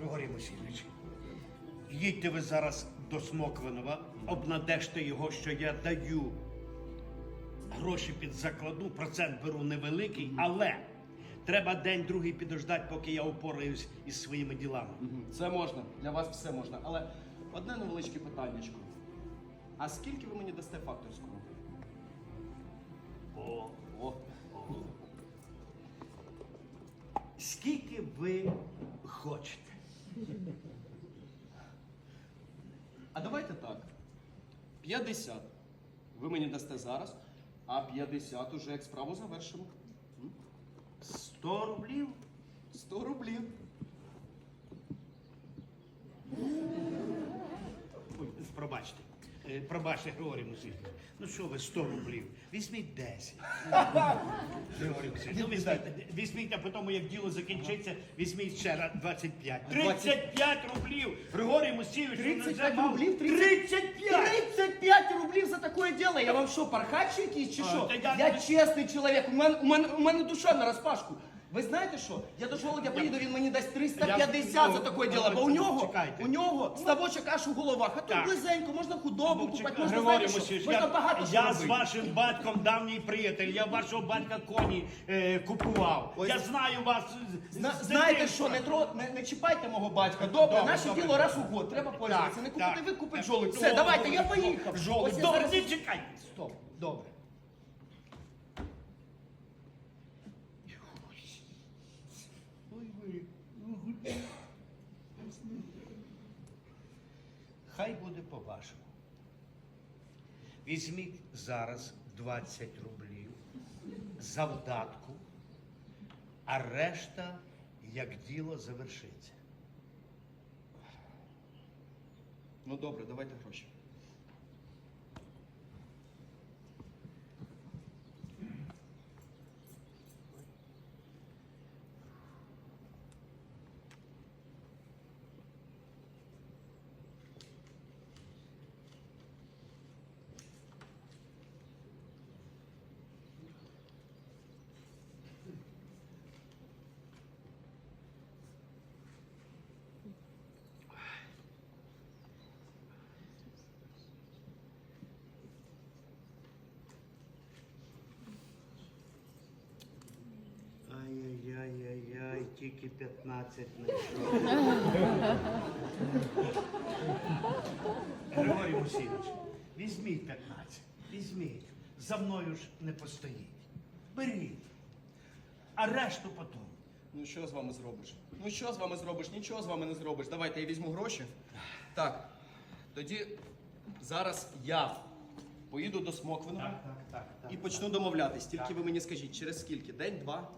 Григорій Васильович, їдьте ви зараз до Смоквинова, обнадежте його, що я даю гроші під закладну, процент беру невеликий, але треба день-другий підождати, поки я упораюсь із своїми ділами. Це можна, для вас все можна. Але одне невеличке питаннячко. А скільки ви мені дасте факторського? О, О, скільки ви хочете? а давайте так. 50 ви мені дасте зараз, а 50 уже як справу завершимо. 100 рублів? 100 рублів. Ой, пробачте. Е, Пробачте, Григорій Васильович. Ну що ви, 100 рублів? Візьміть 10. Григорій Васильович, ну візьміть, візьміть, а потім, як діло закінчиться, візьміть ще раз 25. 35 рублів! Григорій Васильович, ну, 35 це мало. рублів? 35! 35 рублів за такое дело. Я вам що, пархач якийсь чи А, що? та я- Я чесний чоловік, у мене, у, мене, у мене душа на розпашку. Ви знаєте що? Я до Володя поїду, він мені дасть 350 Я- за таке ну, діло, бо у ну, нього, у нього ставочок аж у головах, а тут Так. близенько, можна худобу купити, можна, Григорій що? Васильович, можна я, багато що я з робити. вашим батьком давній приятель, я вашого батька коні е, купував. Ой, я знаю вас. з- Зна- з знаєте дитинства. що, не, тро, не, не чіпайте мого батька. Добре, Добре, наше добре, діло раз у год. Треба пользуватися. Не купити так, ви, купить жолудь. Все, давайте, я поїхав. Жолудь, я добре, зараз- не чекайте. Стоп, добре. Ой, ви. Хай буде по-вашому. Візьміть зараз 20 рублів завдатку, а решта, як діло завершиться. Ну добре, давайте гроші. Ай-яй-яй-яй, тільки 15 знайшов. Григорій Васильович, візьміть 15, візьміть. За мною ж не постоїть. Беріть. А решту потім. Ну що з вами зробиш? Ну що з вами зробиш? Нічого з вами не зробиш. Давайте я візьму гроші. Так. Тоді зараз я поїду до Смоквиного так, так. так і почну домовлятись. Тільки ви мені скажіть, через скільки? День, два,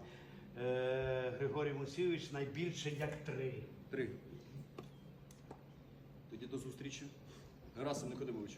Е, Григорій Мусійович найбільше як три. три. Тоді до зустрічі. Герасим Никодимович.